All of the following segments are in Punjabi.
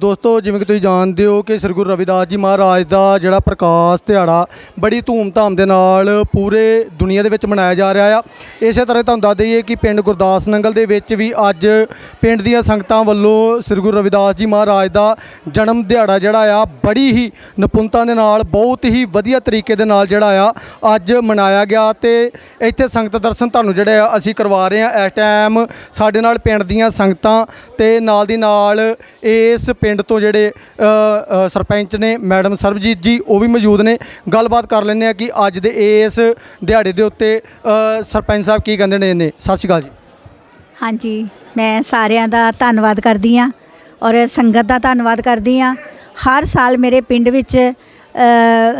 ਦੋਸਤੋ, ਜਿਵੇਂ ਕਿ ਤੁਸੀਂ ਜਾਣਦੇ ਹੋ ਕਿ ਸ੍ਰੀ ਗੁਰੂ ਰਵਿਦਾਸ ਜੀ ਮਹਾਰਾਜ ਦਾ ਜਿਹੜਾ ਪ੍ਰਕਾਸ਼ ਦਿਹਾੜਾ ਬੜੀ ਧੂਮ-ਧਾਮ ਦੇ ਨਾਲ ਪੂਰੇ ਦੁਨੀਆ ਦੇ ਵਿੱਚ ਮਨਾਇਆ ਜਾ ਰਿਹਾ ਆ। ਇਸੇ ਤਰ੍ਹਾਂ ਤੁਹਾਨੂੰ ਦੱਸ ਦਈਏ ਕਿ ਪਿੰਡ ਗੁਰਦਾਸ ਨੰਗਲ ਦੇ ਵਿੱਚ ਵੀ ਅੱਜ ਪਿੰਡ ਦੀਆਂ ਸੰਗਤਾਂ ਵੱਲੋਂ ਸ੍ਰੀ ਗੁਰੂ ਰਵਿਦਾਸ ਜੀ ਮਹਾਰਾਜ ਦਾ ਜਨਮ ਦਿਹਾੜਾ ਜਿਹੜਾ ਆ, ਬੜੀ ਹੀ ਨਿਪੁੰਨਤਾ ਦੇ ਨਾਲ, ਬਹੁਤ ਹੀ ਵਧੀਆ ਤਰੀਕੇ ਦੇ ਨਾਲ ਜਿਹੜਾ ਆ, ਅੱਜ ਮਨਾਇਆ ਗਿਆ ਤੇ ਇੱਥੇ ਸੰਗਤ ਦਰਸ਼ਨ ਤੁਹਾਨੂੰ ਜਿਹੜੇ ਆ ਅਸੀਂ ਕਰਵਾ ਰਹੇ ਆ। ਇਸ ਟਾਈਮ ਸਾਡੇ ਨਾਲ ਪਿੰਡ ਦੀਆਂ ਸੰਗਤਾਂ ਤੇ ਨਾਲ ਦੀ ਨਾਲ ਇਹ ਇਸ ਪਿੰਡ ਤੋਂ ਜਿਹੜੇ ਸਰਪੰਚ ਨੇ ਮੈਡਮ ਸਰਬਜੀਤ ਜੀ, ਉਹ ਵੀ ਮੌਜੂਦ ਨੇ। ਗੱਲਬਾਤ ਕਰ ਲੈਂਦੇ ਆ ਕਿ ਅੱਜ ਦੇ ਇਸ ਦਿਹਾੜੇ ਦੇ ਉੱਤੇ ਸਰਪੰਚ ਸਾਹਿਬ ਕੀ ਕਹਿੰਦੇ ਨੇ ਨੇ ਸਤਿ ਸ਼੍ਰੀ ਅਕਾਲ ਜੀ। ਹਾਂਜੀ, ਮੈਂ ਸਾਰਿਆਂ ਦਾ ਧੰਨਵਾਦ ਕਰਦੀ ਹਾਂ ਔਰ ਸੰਗਤ ਦਾ ਧੰਨਵਾਦ ਕਰਦੀ ਹਾਂ। ਹਰ ਸਾਲ ਮੇਰੇ ਪਿੰਡ ਵਿੱਚ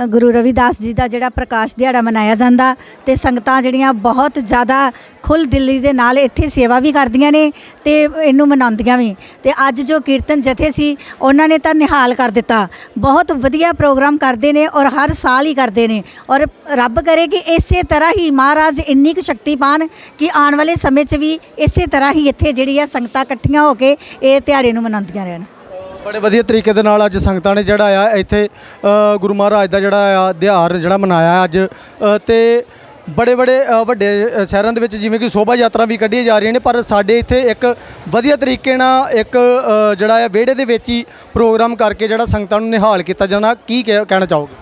ਗੁਰੂ ਰਵਿਦਾਸ ਜੀ ਦਾ ਜਿਹੜਾ ਪ੍ਰਕਾਸ਼ ਦਿਹਾੜਾ ਮਨਾਇਆ ਜਾਂਦਾ ਤੇ ਸੰਗਤਾਂ ਜਿਹੜੀਆਂ ਬਹੁਤ ਜ਼ਿਆਦਾ ਖੁੱਲ੍ਹ ਦਿਲੀ ਦੇ ਨਾਲ ਇੱਥੇ ਸੇਵਾ ਵੀ ਕਰਦੀਆਂ ਨੇ ਤੇ ਇਹਨੂੰ ਮਨਾਉਂਦੀਆਂ ਵੀ। ਤੇ ਅੱਜ ਜੋ ਕੀਰਤਨ ਜਥੇ ਸੀ, ਉਹਨਾਂ ਨੇ ਤਾਂ ਨਿਹਾਲ ਕਰ ਦਿੱਤਾ। ਬਹੁਤ ਵਧੀਆ ਪ੍ਰੋਗਰਾਮ ਕਰਦੇ ਨੇ ਔਰ ਹਰ ਸਾਲ ਹੀ ਕਰਦੇ ਨੇ। ਔਰ ਰੱਬ ਕਰੇ ਕਿ ਇਸੇ ਤਰ੍ਹਾਂ ਹੀ ਮਹਾਰਾਜ ਇੰਨੀ ਕੁ ਸ਼ਕਤੀ ਪਾਣ ਕਿ ਆਉਣ ਵਾਲੇ ਸਮੇਂ 'ਚ ਵੀ ਇਸੇ ਤਰ੍ਹਾਂ ਹੀ ਇੱਥੇ ਜਿਹੜੀ ਆ ਸੰਗਤਾਂ ਇਕੱਠੀਆਂ ਹੋ ਕੇ ਇਹ ਦਿਹਾੜੇ ਨੂੰ ਮਨਾਉਂਦੀਆਂ ਰਹਿਣ। ਬੜੇ ਵਧੀਆ ਤਰੀਕੇ ਦੇ ਨਾਲ ਅੱਜ ਸੰਗਤਾਂ ਨੇ ਜਿਹੜਾ ਆ ਇੱਥੇ ਗੁਰੂ ਮਹਾਰਾਜ ਦਾ ਜਿਹੜਾ ਆ ਦਿਹਾੜ ਜਿਹੜਾ ਮਨਾਇਆ ਅੱਜ ਅ, ਤੇ ਬੜੇ ਬੜੇ ਵੱਡੇ ਸ਼ਹਿਰਾਂ ਦੇ ਵਿੱਚ ਜਿਵੇਂ ਕਿ ਸ਼ੋਭਾ ਯਾਤਰਾ ਵੀ ਕੱਢੀਆਂ ਜਾ ਰਹੀਆਂ ਨੇ ਪਰ ਸਾਡੇ ਇੱਥੇ ਇੱਕ ਵਧੀਆ ਤਰੀਕੇ ਨਾਲ ਇੱਕ ਜਿਹੜਾ ਆ ਵਿਹੜੇ ਦੇ ਵਿੱਚ ਹੀ ਪ੍ਰੋਗਰਾਮ ਕਰਕੇ ਜਿਹੜਾ ਸੰਗਤਾਂ ਨੂੰ ਨਿਹਾਲ ਕੀਤਾ ਜਾਣਾ ਕੀ ਕਹਿ- ਕਹਿਣਾ ਚਾਹੋਗੇ?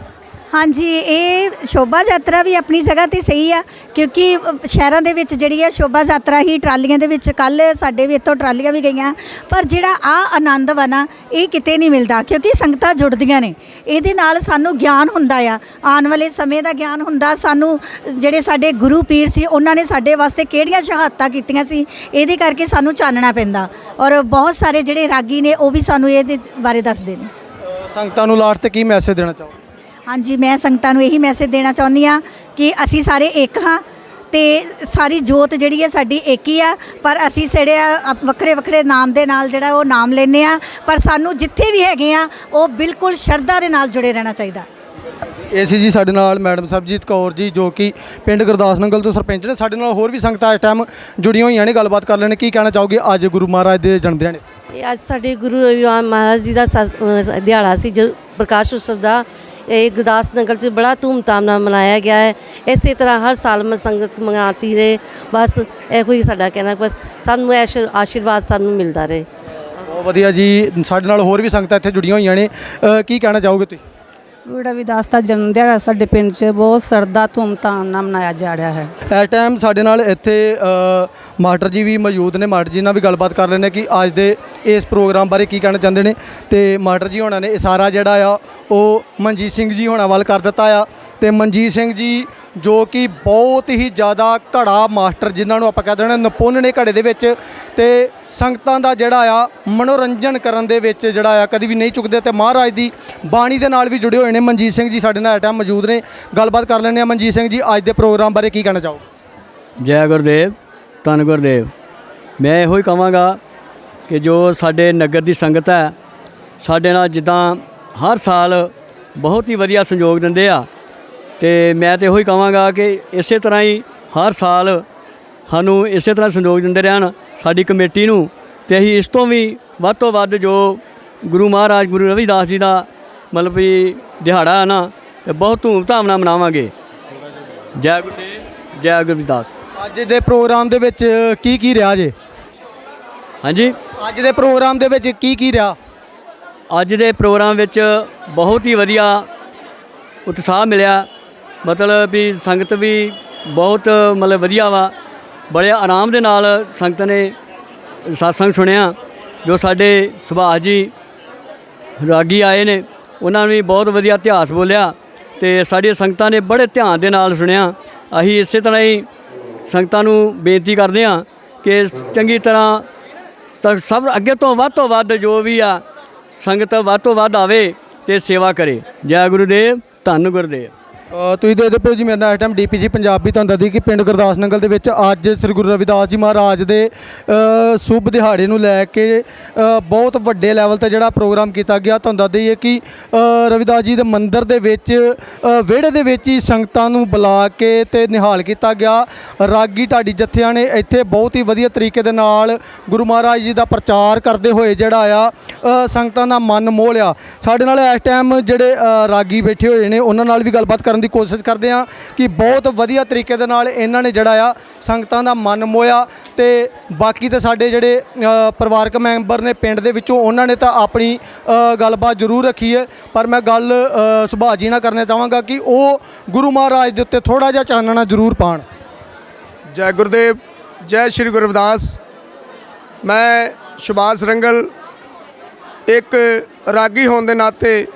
ਹਾਂਜੀ ਇਹ ਸ਼ੋਭਾ ਯਾਤਰਾ ਵੀ ਆਪਣੀ ਜਗ੍ਹਾ ਤੇ ਸਹੀ ਆ ਕਿਉਂਕਿ ਅ, ਸ਼ਹਿਰਾਂ ਦੇ ਵਿੱਚ ਜਿਹੜੀ ਆ ਸ਼ੋਭਾ ਯਾਤਰਾ ਹੀ ਟਰਾਲੀਆਂ ਦੇ ਵਿੱਚ ਕੱਲ ਸਾਡੇ ਵੀ ਇੱਥੋਂ ਟਰਾਲੀਆਂ ਵੀ ਗਈਆਂ ਪਰ ਜਿਹੜਾ ਆ ਆਨੰਦ ਵਾ ਨਾ ਇਹ ਕਿਤੇ ਨਹੀਂ ਮਿਲਦਾ ਕਿਉਂਕਿ ਸੰਗਤਾਂ ਜੁੜਦੀਆਂ ਨੇ। ਇਹਦੇ ਨਾਲ ਸਾਨੂੰ ਗਿਆਨ ਹੁੰਦਾ ਆ ਆਉਣ ਵਾਲੇ ਸਮੇਂ ਦਾ ਗਿਆਨ ਹੁੰਦਾ ਸਾਨੂੰ ਜਿਹੜੇ ਸਾਡੇ ਗੁਰੂ ਪੀਰ ਸੀ ਉਹਨਾਂ ਨੇ ਸਾਡੇ ਵਾਸਤੇ ਕਿਹੜੀਆਂ ਸ਼ਹਾਦਤਾਂ ਕੀਤੀਆਂ ਸੀ ਇਹਦੇ ਕਰਕੇ ਸਾਨੂੰ ਚਾਨਣਾ ਪੈਂਦਾ। ਔਰ ਬਹੁਤ ਸਾਰੇ ਜਿਹੜੇ ਰਾਗੀ ਨੇ ਉਹ ਵੀ ਸਾਨੂੰ ਇਹਦੇ ਬਾਰੇ ਦੱਸਦੇ ਨੇ। ਸੰਗਤਾਂ ਨੂੰ ਲਾਸਟ ਤੇ ਕੀ ਮੈਸੇਜ ਦੇਣਾ ਚਾਹੋਗੇ? ਹਾਂਜੀ ਮੈਂ ਸੰਗਤਾਂ ਨੂੰ ਇਹੀ ਮੈਸੇਜ ਦੇਣਾ ਚਾਹੁੰਦੀ ਆ ਕਿ ਅਸੀਂ ਸਾਰੇ ਇੱਕ ਹਾਂ ਤੇ ਸਾਰੀ ਜੋਤ ਜਿਹੜੀ ਹੈ ਸਾਡੀ ਇੱਕ ਹੀ ਆ ਪਰ ਅਸੀਂ ਜਿਹੜੇ ਆ ਵੱਖਰੇ ਵੱਖਰੇ ਨਾਮ ਦੇ ਨਾਲ ਜਿਹੜਾ ਉਹ ਨਾਮ ਲੈਨੇ ਆ ਪਰ ਸਾਨੂੰ ਜਿੱਥੇ ਵੀ ਹੈਗੇ ਆ ਉਹ ਬਿਲਕੁਲ ਸ਼ਰਧਾ ਦੇ ਨਾਲ ਜੁੜੇ ਰਹਿਣਾ ਚਾਹੀਦਾ। ਏਸੀ ਜੀ ਸਾਡੇ ਨਾਲ ਮੈਡਮ ਸਰਬਜੀਤ ਕੌਰ ਜੀ ਜੋ ਕਿ ਪਿੰਡ ਗੁਰਦਾਸ ਨੰਗਲ ਤੋਂ ਸਰਪੰਚ ਨੇ ਸਾਡੇ ਨਾਲ ਹੋਰ ਵੀ ਸੰਗਤਾਂ ਇਸ ਟਾਈਮ ਜੁੜੀਆਂ ਹੋਈਆਂ ਨੇ ਗੱਲਬਾਤ ਕਰ ਲੈਣੇ ਕੀ ਕਹਿਣਾ ਚਾਹੋਗੇ ਅੱਜ ਗੁਰੂ ਮਹਾਰਾਜ ਦੇ ਜਨਮ ਦਿਨ ਇਹ ਅੱਜ ਸਾਡੇ ਗੁਰੂ ਰਵਿਦਾਸ ਮਹਾਰਾਜ ਜੀ ਦਾ ਦਿਹਾੜਾ ਸੀ ਜੋ ਪ੍ਰਕਾਸ਼ ਉਤਸਵ ਦਾ ਇਹ ਗੁਰਦਾਸ ਨਗਰ 'ਚ ਬੜਾ ਧੂਮਧਾਮ ਨਾਲ ਮਨਾਇਆ ਗਿਆ ਹੈ। ਇਸੇ ਤਰ੍ਹਾਂ ਹਰ ਸਾਲ ਮ ਸੰਗਤ ਮੰਗਾਤੀ ਰਹੇ। ਬਸ ਇਹੋ ਹੀ ਸਾਡਾ ਕਹਿਣਾ ਬਸ ਸਾਨੂੰ ਇਹ ਆਸ਼ੀਰ- ਆਸ਼ੀਰਵਾਦ ਸਾਨੂੰ ਮਿਲਦਾ ਰਹੇ। ਬਹੁਤ ਵਧੀਆ ਜੀ। ਸਾਡੇ ਨਾਲ ਹੋਰ ਵੀ ਸੰਗਤਾਂ ਇੱਥੇ ਜੁੜੀਆਂ ਹੋਈਆਂ ਨੇ। ਅ, ਕੀ ਕਹਿਣਾ ਚਾਹੋਗੇ ਤੁਸੀਂ? ਗੁਰੂ ਰਵਿਦਾਸ ਦਾ ਜਨਮ ਦਿਹਾੜਾ ਸਾਡੇ ਪਿੰਡ 'ਚ ਬਹੁਤ ਸਰਦਾ ਧੂਮਧਾਮ ਨਾਲ ਮਨਾਇਆ ਜਾ ਰਿਹਾ ਹੈ। ਇਸ ਟਾਈਮ ਸਾਡੇ ਨਾਲ ਇੱਥੇ ਅ, ਮਾਸਟਰ ਜੀ ਵੀ ਮੌਜੂਦ ਨੇ। ਮਾਸਟਰ ਜੀ ਨਾਲ ਵੀ ਗੱਲਬਾਤ ਕਰ ਲੈਣੇ ਕਿ ਅੱਜ ਦੇ ਇਸ ਪ੍ਰੋਗਰਾਮ ਬਾਰੇ ਕੀ ਕਹਿਣਾ ਚਾਹੁੰਦੇ ਨੇ। ਤੇ ਮਾਸਟਰ ਜੀ ਹੋਣਾ ਨੇ ਇਸ਼ਾਰਾ ਜਿਹੜਾ ਆ ਉਹ ਮਨਜੀਤ ਸਿੰਘ ਜੀ ਹੋਣਾ ਵੱਲ ਕਰ ਦਿੱਤਾ ਆ ਤੇ ਮਨਜੀਤ ਸਿੰਘ ਜੀ ਜੋ ਕਿ ਬਹੁਤ ਹੀ ਜ਼ਿਆਦਾ ਘੜਾ ਮਾਸਟਰ ਜਿਨ੍ਹਾਂ ਨੂੰ ਆਪਾਂ ਕਹਿੰਦੇ ਨੇ ਨਿਪੁੰਨ ਨੇ ਘੜੇ ਦੇ ਵਿੱਚ ਤੇ ਸੰਗਤਾਂ ਦਾ ਜਿਹੜਾ ਆ ਮਨੋਰੰਜਨ ਕਰਨ ਦੇ ਵਿੱਚ ਜਿਹੜਾ ਆ ਕਦੀ ਵੀ ਨਹੀਂ ਚੁੱਕਦੇ ਤੇ ਮਹਾਰਾਜ ਦੀ ਬਾਣੀ ਦੇ ਨਾਲ ਵੀ ਜੁੜੇ ਹੋਏ ਨੇ। ਮਨਜੀਤ ਸਿੰਘ ਜੀ ਸਾਡੇ ਨਾਲ ਇਸ ਟਾਈਮ ਮੌਜੂਦ ਨੇ। ਗੱਲਬਾਤ ਕਰ ਲੈਂਦੇ ਆ ਮਨਜੀਤ ਸਿੰਘ ਜੀ, ਅੱਜ ਦੇ ਪ੍ਰੋਗਰਾਮ ਬਾਰੇ ਕੀ ਕਹਿਣਾ ਚਾਹੋ ਜੈ ਗੁਰਦੇਵ, ਧੰਨ ਗੁਰਦੇਵ। ਮੈਂ ਇਹੋ ਹੀ ਕਹਾਂਗਾ ਕਿ ਜੋ ਸਾਡੇ ਨਗਰ ਦੀ ਸੰਗਤ ਹੈ, ਸਾਡੇ ਨਾਲ ਜਿੱਦਾਂ ਹਰ ਸਾਲ ਬਹੁਤ ਹੀ ਵਧੀਆ ਸੰਯੋਗ ਦਿੰਦੇ ਆ ਤੇ ਮੈਂ ਤੇ ਇਹੋ ਹੀ ਕਹਾਂਗਾ ਕਿ ਇਸੇ ਤਰ੍ਹਾਂ ਹੀ ਹਰ ਸਾਲ ਸਾਨੂੰ ਇਸੇ ਤਰ੍ਹਾਂ ਸੰਯੋਗ ਦਿੰਦੇ ਰਹਿਣ ਸਾਡੀ ਕਮੇਟੀ ਨੂੰ ਤੇ ਅਸੀਂ ਇਸ ਤੋਂ ਵੀ ਵੱਧ ਤੋਂ ਵੱਧ ਜੋ ਗੁਰੂ ਮਹਾਰਾਜ ਗੁਰੂ ਰਵਿਦਾਸ ਜੀ ਦਾ ਮਤਲਬ ਵੀ ਦਿਹਾੜਾ ਹੈ ਨਾ ਤੇ ਬਹੁਤ ਧੂਮਧਾਮ ਨਾਲ ਮਨਾਵਾਂਗੇ। ਜੈ ਗੁਰਦੇਵ ਜੈ ਗੁਰਦਾਸ ਅੱਜ ਦੇ ਪ੍ਰੋਗਰਾਮ ਦੇ ਵਿੱਚ ਕੀ ਕੀ ਰਿਹਾ ਜੇ? ਹਾਂਜੀ। ਅੱਜ ਦੇ ਪ੍ਰੋਗਰਾਮ ਦੇ ਵਿੱਚ ਕੀ ਕੀ ਰਿਹਾ? ਅੱਜ ਦੇ ਪ੍ਰੋਗਰਾਮ ਵਿੱਚ ਬਹੁਤ ਹੀ ਵਧੀਆ ਉਤਸ਼ਾਹ ਮਿਲਿਆ। ਮਤਲਬ ਵੀ ਸੰਗਤ ਵੀ ਬਹੁਤ, ਮਤਲਬ ਵਧੀਆ ਵਾ। ਬੜੇ ਆਰਾਮ ਦੇ ਨਾਲ ਸੰਗਤ ਨੇ satsang ਸੁਣਿਆ, ਜੋ ਸਾਡੇ ਸੁਭਾਸ਼ ਜੀ ਰਾਗੀ ਆਏ ਨੇ। ਉਹਨਾਂ ਨੇ ਵੀ ਬਹੁਤ ਵਧੀਆ ਇਤਿਹਾਸ ਬੋਲਿਆ ਤੇ ਸਾਡੀਆਂ ਸੰਗਤਾਂ ਨੇ ਬੜੇ ਧਿਆਨ ਦੇ ਨਾਲ ਸੁਣਿਆ। ਅਸੀਂ ਇਸੇ ਤਰ੍ਹਾਂ ਹੀ ਸੰਗਤਾਂ ਨੂੰ ਬੇਨਤੀ ਕਰਦੇ ਹਾਂ ਕਿ ਚੰਗੀ ਤਰ੍ਹਾਂ ਸ- ਸਭ ਅੱਗੇ ਤੋਂ ਵੱਧ ਤੋਂ ਵੱਧ ਜੋ ਵੀ ਆ ਸੰਗਤ ਵੱਧ ਤੋਂ ਵੱਧ ਆਵੇ ਤੇ ਸੇਵਾ ਕਰੇ। ਜੈ ਗੁਰੂਦੇਵ ਧੰਨ ਗੁਰਦੇਵ। ਤੁਸੀਂ ਦੇਖਦੇ ਪਿਓ ਜੀ, ਮੇਰਾ ਨਾਮ ਇਸ ਟਾਈਮ ਡੀਪੀਸੀ ਪੰਜਾਬੀ ਤੁਹਾਨੂੰ ਦੱਸਦੀ ਕਿ ਪਿੰਡ ਗੁਰਦਾਸ ਨੰਗਲ ਦੇ ਵਿੱਚ ਅੱਜ ਸ੍ਰੀ ਗੁਰੂ ਰਵਿਦਾਸ ਜੀ ਮਹਾਰਾਜ ਦੇ ਸ਼ੁਭ ਦਿਹਾੜੇ ਨੂੰ ਲੈ ਕੇ ਬਹੁਤ ਵੱਡੇ ਲੈਵਲ ਤੇ ਜਿਹੜਾ ਪ੍ਰੋਗਰਾਮ ਕੀਤਾ ਗਿਆ। ਤੁਹਾਨੂੰ ਦੱਸ ਦਈਏ ਕਿ ਰਵਿਦਾਸ ਜੀ ਦੇ ਮੰਦਿਰ ਦੇ ਵਿੱਚ ਵਿਹੜੇ ਦੇ ਵਿੱਚ ਹੀ ਸੰਗਤਾਂ ਨੂੰ ਬੁਲਾ ਕੇ ਤੇ ਨਿਹਾਲ ਕੀਤਾ ਗਿਆ। ਰਾਗੀ ਢਾਡੀ ਜਥਿਆਂ ਨੇ ਇੱਥੇ ਬਹੁਤ ਹੀ ਵਧੀਆ ਤਰੀਕੇ ਦੇ ਨਾਲ ਗੁਰੂ ਮਹਾਰਾਜ ਜੀ ਦਾ ਪ੍ਰਚਾਰ ਕਰਦੇ ਹੋਏ ਜਿਹੜਾ ਆ ਸੰਗਤਾਂ ਦਾ ਮਨ ਮੋਹ ਲਿਆ। ਸਾਡੇ ਨਾਲ ਇਸ ਟਾਈਮ ਜਿਹੜੇ ਰਾਗੀ ਬੈਠੇ ਹੋਏ ਨੇ, ਉਹਨਾਂ ਨਾਲ ਵੀ ਗੱਲਬਾਤ ਕਰਨ ਦੀ ਕੋਸ਼ਿਸ਼ ਕਰਦੇ ਆ ਕਿ ਬਹੁਤ ਵਧੀਆ ਤਰੀਕੇ ਦੇ ਨਾਲ ਇਹਨਾਂ ਨੇ ਜਿਹੜਾ ਆ ਸੰਗਤਾਂ ਦਾ ਮਨ ਮੋਇਆ ਤੇ ਬਾਕੀ ਤੇ ਸਾਡੇ ਜਿਹੜੇ ਪਰਿਵਾਰਕ ਮੈਂਬਰ ਨੇ ਪਿੰਡ ਦੇ ਵਿੱਚੋਂ ਉਹਨਾਂ ਨੇ ਤਾਂ ਆਪਣੀ ਗੱਲਬਾਤ ਜ਼ਰੂਰ ਰੱਖੀ ਹੈ। ਪਰ ਮੈਂ ਗੱਲ ਸੁਭਾਅ ਜੀ ਨਾਲ ਕਰਨਾ ਚਾਹਾਂਗਾ ਕਿ ਉਹ ਗੁਰੂ ਮਹਾਰਾਜ ਦੇ ਉੱਤੇ ਥੋੜਾ ਜਿਹਾ ਚਾਨਣਾ ਜ਼ਰੂਰ ਪਾਣ। ਜੈ ਗੁਰਦੇਵ, ਜੈ ਸ਼੍ਰੀ ਗੁਰੂ ਰਵਿਦਾਸ। ਮੈਂ ਸੁਭਾਸ਼ ਰੰਗਲ ਇੱਕ ਰਾਗੀ ਹੋਣ ਦੇ ਨਾਤੇ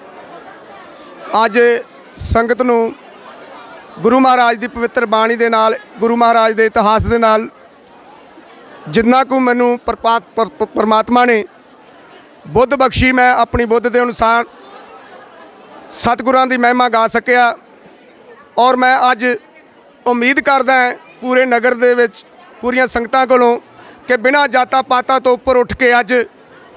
ਅੱਜ ਸੰਗਤ ਨੂੰ ਗੁਰੂ ਮਹਾਰਾਜ ਦੀ ਪਵਿੱਤਰ ਬਾਣੀ ਦੇ ਨਾਲ, ਗੁਰੂ ਮਹਾਰਾਜ ਦੇ ਇਤਿਹਾਸ ਦੇ ਨਾਲ ਜਿੰਨਾ ਕੁ ਮੈਨੂੰ ਪਰਪਾਤ ਪਰਮਾਤਮਾ ਨੇ ਬੁੱਧ ਬਖਸ਼ੀ ਮੈਂ ਆਪਣੀ ਬੁੱਧ ਦੇ ਅਨੁਸਾਰ ਸਤਿਗੁਰਾਂ ਦੀ ਮਹਿਮਾ ਗਾ ਸਕਿਆ ਔਰ ਮੈਂ ਅੱਜ ਉਮੀਦ ਕਰਦਾ ਪੂਰੇ ਨਗਰ ਦੇ ਵਿੱਚ, ਪੂਰੀਆਂ ਸੰਗਤਾਂ ਕੋਲੋਂ ਕਿ ਬਿਨਾਂ ਜਾਤਾਂ ਪਾਤਾਂ ਤੋਂ ਉੱਪਰ ਉੱਠ ਕੇ ਅੱਜ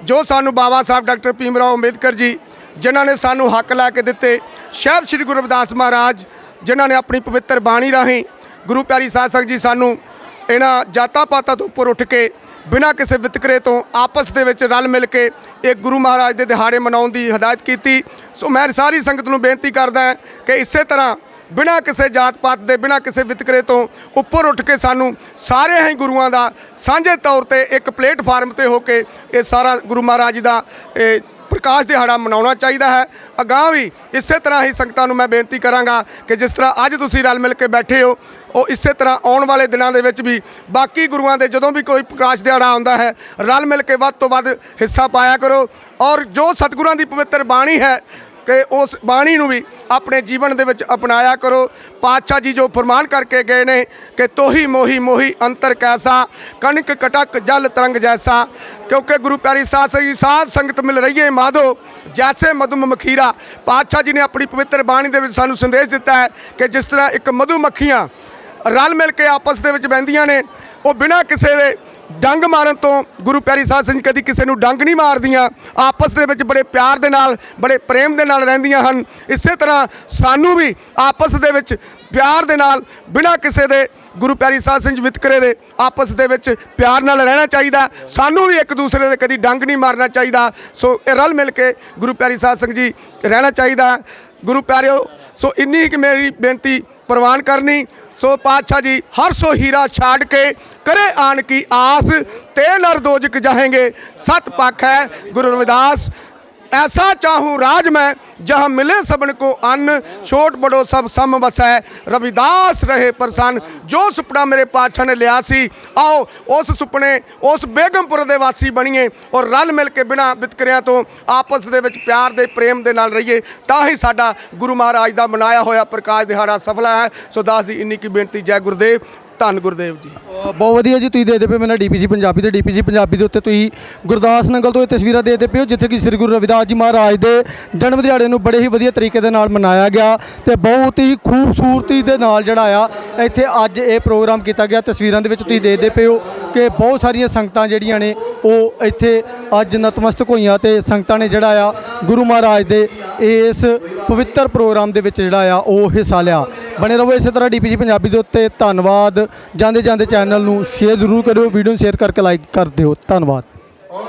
ਜੋ ਸਾਨੂੰ ਬਾਬਾ ਸਾਹਿਬ ਡਾਕਟਰ ਭੀਮ ਰਾਓ ਅੰਬੇਦਕਰ ਜੀ ਜਿਨ੍ਹਾਂ ਨੇ ਸਾਨੂੰ ਹੱਕ ਲਾ ਕੇ ਦਿੱਤੇ। ਸਾਹਿਬ ਸ੍ਰੀ ਗੁਰੂ ਰਵਿਦਾਸ ਮਹਾਰਾਜ, ਜਿਨ੍ਹਾਂ ਨੇ ਆਪਣੀ ਪਵਿੱਤਰ ਬਾਣੀ ਰਾਹੀਂ ਗੁਰੂ ਪਿਆਰੀ ਸਾਧ ਸੰਗਤ ਜੀ ਸਾਨੂੰ ਇਹਨਾਂ ਜਾਤਾਂ ਪਾਤਾਂ ਤੋਂ ਉੱਪਰ ਉੱਠ ਕੇ, ਬਿਨਾਂ ਕਿਸੇ ਵਿਤਕਰੇ ਤੋਂ ਆਪਸ ਦੇ ਵਿੱਚ ਰਲ ਮਿਲ ਕੇ ਇਹ ਗੁਰੂ ਮਹਾਰਾਜ ਦੇ ਦਿਹਾੜੇ ਮਨਾਉਣ ਦੀ ਹਦਾਇਤ ਕੀਤੀ। ਸੋ ਮੈਂ ਸਾਰੀ ਸੰਗਤ ਨੂੰ ਬੇਨਤੀ ਕਰਦਾ ਹਾਂ ਕਿ ਇਸੇ ਤਰ੍ਹਾਂ ਬਿਨਾਂ ਕਿਸੇ ਜਾਤ ਪਾਤ ਦੇ, ਬਿਨਾਂ ਕਿਸੇ ਵਿਤਕਰੇ ਤੋਂ ਉੱਪਰ ਉੱਠ ਕੇ ਸਾਨੂੰ ਸਾਰੇ ਹੀ ਗੁਰੂਆਂ ਦਾ ਸਾਂਝੇ ਤੌਰ ਤੇ ਇੱਕ ਪਲੇਟਫਾਰਮ ਤੇ ਹੋ ਕੇ ਇਹ ਸਾਰਾ ਗੁਰੂ ਮਹਾਰਾਜ ਦਾ ਇਹ ਪ੍ਰਕਾਸ਼ ਦਿਹਾੜਾ ਮਨਾਉਣਾ ਚਾਹੀਦਾ ਹੈ। ਅਗਾਂਹ ਵੀ ਇਸੇ ਤਰ੍ਹਾਂ ਹੀ ਸੰਗਤਾਂ ਨੂੰ ਮੈਂ ਬੇਨਤੀ ਕਰਾਂਗਾ ਕਿ ਜਿਸ ਤਰ੍ਹਾਂ ਅੱਜ ਤੁਸੀਂ ਰਲ ਮਿਲ ਕੇ ਬੈਠੇ ਹੋ, ਉਹ ਇਸੇ ਤਰ੍ਹਾਂ ਆਉਣ ਵਾਲੇ ਦਿਨਾਂ ਦੇ ਵਿੱਚ ਵੀ ਬਾਕੀ ਗੁਰੂਆਂ ਦੇ ਜਦੋਂ ਵੀ ਕੋਈ ਪ੍ਰਕਾਸ਼ ਦਿਹਾੜਾ ਆਉਂਦਾ ਹੈ, ਰਲ ਮਿਲ ਕੇ ਵੱਧ ਤੋਂ ਵੱਧ ਹਿੱਸਾ ਪਾਇਆ ਕਰੋ। ਔਰ ਜੋ ਸਤਿਗੁਰਾਂ ਦੀ ਪਵਿੱਤਰ ਬਾਣੀ ਹੈ ਕਿ ਉਸ ਬਾਣੀ ਨੂੰ ਵੀ ਆਪਣੇ ਜੀਵਨ ਦੇ ਵਿੱਚ ਅਪਣਾਇਆ ਕਰੋ। ਪਾਤਸ਼ਾਹ ਜੀ ਜੋ ਫਰਮਾਨ ਕਰਕੇ ਗਏ ਨੇ ਕਿ ਤੋਹੀ ਮੋਹੀ ਮੋਹੀ ਅੰਤਰ ਕੈਸਾ, ਕਣਕ ਕਟਕ ਜਲ ਤਰੰਗ ਜੈਸਾ, ਕਿਉਂਕਿ ਗੁਰੂ ਪਿਆਰੀ ਸਾਧ ਸੰਗਤ ਜੀ, ਸਾਧ ਸੰਗਤ ਮਿਲ ਰਹੀ ਹੈ ਮਾਧੋ, ਜੈਸੇ ਮਧੂ ਮਖੀਰਾ। ਪਾਤਸ਼ਾਹ ਜੀ ਨੇ ਆਪਣੀ ਪਵਿੱਤਰ ਬਾਣੀ ਦੇ ਵਿੱਚ ਸਾਨੂੰ ਸੰਦੇਸ਼ ਦਿੱਤਾ ਹੈ ਕਿ ਜਿਸ ਤਰ੍ਹਾਂ ਇੱਕ ਮਧੂ ਮੱਖੀਆਂ ਰਲ ਮਿਲ ਕੇ ਆਪਸ ਦੇ ਵਿੱਚ ਬਹਿੰਦੀਆਂ ਨੇ, ਉਹ ਬਿਨਾਂ ਕਿਸੇ ਦੇ ਡੰਗ ਮਾਰਨ ਤੋਂ ਗੁਰੂ ਪਿਆਰੀ ਸਾਧ ਸੰਗਤ ਕਦੀ ਕਿਸੇ ਨੂੰ ਡੰਗ ਨਹੀਂ ਮਾਰਦੀਆਂ, ਆਪਸ ਦੇ ਵਿੱਚ ਬੜੇ ਪਿਆਰ ਦੇ ਨਾਲ, ਬੜੇ ਪ੍ਰੇਮ ਦੇ ਨਾਲ ਰਹਿੰਦੀਆਂ ਹਨ। ਇਸੇ ਤਰ੍ਹਾਂ ਸਾਨੂੰ ਵੀ ਆਪਸ ਦੇ ਵਿੱਚ ਪਿਆਰ ਦੇ ਨਾਲ, ਬਿਨਾਂ ਕਿਸੇ ਦੇ ਗੁਰੂ ਪਿਆਰੀ ਸਾਧ ਸੰਗਤ ਵਿਤਕਰੇ ਦੇ ਆਪਸ ਦੇ ਵਿੱਚ ਪਿਆਰ ਨਾਲ ਰਹਿਣਾ ਚਾਹੀਦਾ। ਸਾਨੂੰ ਵੀ ਇੱਕ ਦੂਸਰੇ ਦੇ ਕਦੀ ਡੰਗ ਨਹੀਂ ਮਾਰਨਾ ਚਾਹੀਦਾ। ਸੋ ਇਹ ਰਲ ਮਿਲ ਕੇ ਗੁਰੂ ਪਿਆਰੀ ਸਾਧ ਸਿੰਘ ਜੀ ਰਹਿਣਾ ਚਾਹੀਦਾ। ਗੁਰੂ ਪਿਆਰਿਓ, ਸੋ ਇੰਨੀ ਕਿ ਮੇਰੀ ਬੇਨਤੀ ਪ੍ਰਵਾਨ ਕਰਨੀ। ਸੋ ਪਾਤਸ਼ਾਹ ਜੀ, ਹਰ ਸੋ ਹੀਰਾ ਛਾੜ ਕੇ ਕਰੇ ਆਣ ਕੀ ਆਸ, ਤੇ ਨਰ ਦੋਜਕ ਜਾहेंगे ਸਤ ਪੱਖ ਹੈ ਗੁਰੂ ਰਵਿਦਾਸ। ऐसा चाहूँ राज में जहाँ मिले सबन को अन्न छोट बड़ो सब सम बसै रविदास रहे प्रसन्न जो सुपना मेरे पातशाह ने लिया सी आओ उस ਸੁਪਨੇ ਉਸ ਬੇਗਮਪੁਰ ਦੇ ਵਾਸੀ ਬਣੀਏ ਔਰ ਰਲ ਮਿਲ ਕੇ ਬਿਨਾਂ ਵਿਤਕਰਿਆਂ ਤੋਂ ਆਪਸ ਦੇ ਵਿੱਚ ਪਿਆਰ ਦੇ ਪ੍ਰੇਮ ਦੇ ਨਾਲ ਰਹੀਏ ਤਾਂ ਹੀ ਸਾਡਾ ਗੁਰੂ ਮਹਾਰਾਜ ਦਾ ਮਨਾਇਆ ਹੋਇਆ ਪ੍ਰਕਾਸ਼ ਦਿਹਾੜਾ ਸਫਲ ਹੈ ਸੋ ਦਾਸ ਦੀ ਇੰਨੀ ਕੀ ਬੇਨਤੀ ਜੈ ਗੁਰਦੇਵ ਧੰਨ ਗੁਰਦੇਵ ਜੀ। ਬਹੁਤ ਵਧੀਆ ਜੀ, ਤੁਸੀਂ ਦੇਖਦੇ ਪਏ ਮੇਰਾ ਡੀਪੀਸੀ ਪੰਜਾਬੀ ਤੇ ਡੀਪੀਸੀ ਪੰਜਾਬੀ ਦੇ ਉੱਤੇ ਤੁਸੀਂ ਗੁਰਦਾਸ ਨੰਗਲ ਤੋਂ ਇਹ ਤਸਵੀਰਾਂ ਦੇਖਦੇ ਪਏ ਹੋ, ਜਿੱਥੇ ਕਿ ਸ੍ਰੀ ਗੁਰੂ ਰਵਿਦਾਸ ਜੀ ਮਹਾਰਾਜ ਦੇ ਜਨਮ ਦਿਹਾੜੇ ਨੂੰ ਬੜੇ ਹੀ ਵਧੀਆ ਤਰੀਕੇ ਦੇ ਨਾਲ ਮਨਾਇਆ ਗਿਆ ਤੇ ਬਹੁਤ ਹੀ ਖੂਬਸੂਰਤੀ ਦੇ ਨਾਲ ਜਿਹੜਾ ਆ, ਇੱਥੇ ਅੱਜ ਇਹ ਪ੍ਰੋਗਰਾਮ ਕੀਤਾ ਗਿਆ। ਤਸਵੀਰਾਂ ਦੇ ਵਿੱਚ ਤੁਸੀਂ ਦੇਖਦੇ ਪਏ ਹੋ ਕਿ ਬਹੁਤ ਸਾਰੀਆਂ ਸੰਗਤਾਂ ਜਿਹੜੀਆਂ ਨੇ ਉਹ ਇੱਥੇ ਅੱਜ ਨਤਮਸਤਕ ਹੋਈਆਂ ਤੇ ਸੰਗਤਾਂ ਨੇ ਜਿਹੜਾ ਆ ਗੁਰੂ ਮਹਾਰਾਜ ਦੇ ਇਸ ਪਵਿੱਤਰ ਪ੍ਰੋਗਰਾਮ ਦੇ ਵਿੱਚ ਜਿਹੜਾ ਆ ਉਹ ਹਿੱਸਾ ਲਿਆ। ਬਣੇ ਰਹੋ ਇਸੇ ਤਰ੍ਹਾਂ ਡੀਪੀਸੀ ਪੰਜਾਬੀ ਦੇ ਉੱਤੇ ਧੰਨਵਾਦ। ਜਾਂਦੇ ਜਾਂਦੇ ਚੈਨਲ ਨੂੰ ਸ਼ੇਅਰ ਜ਼ਰੂਰ ਕਰਿਓ ਵੀਡੀਓ ਨੂੰ ਸ਼ੇਅਰ ਕਰਕੇ ਲਾਈਕ ਕਰ ਦਿਓ। ਧੰਨਵਾਦ।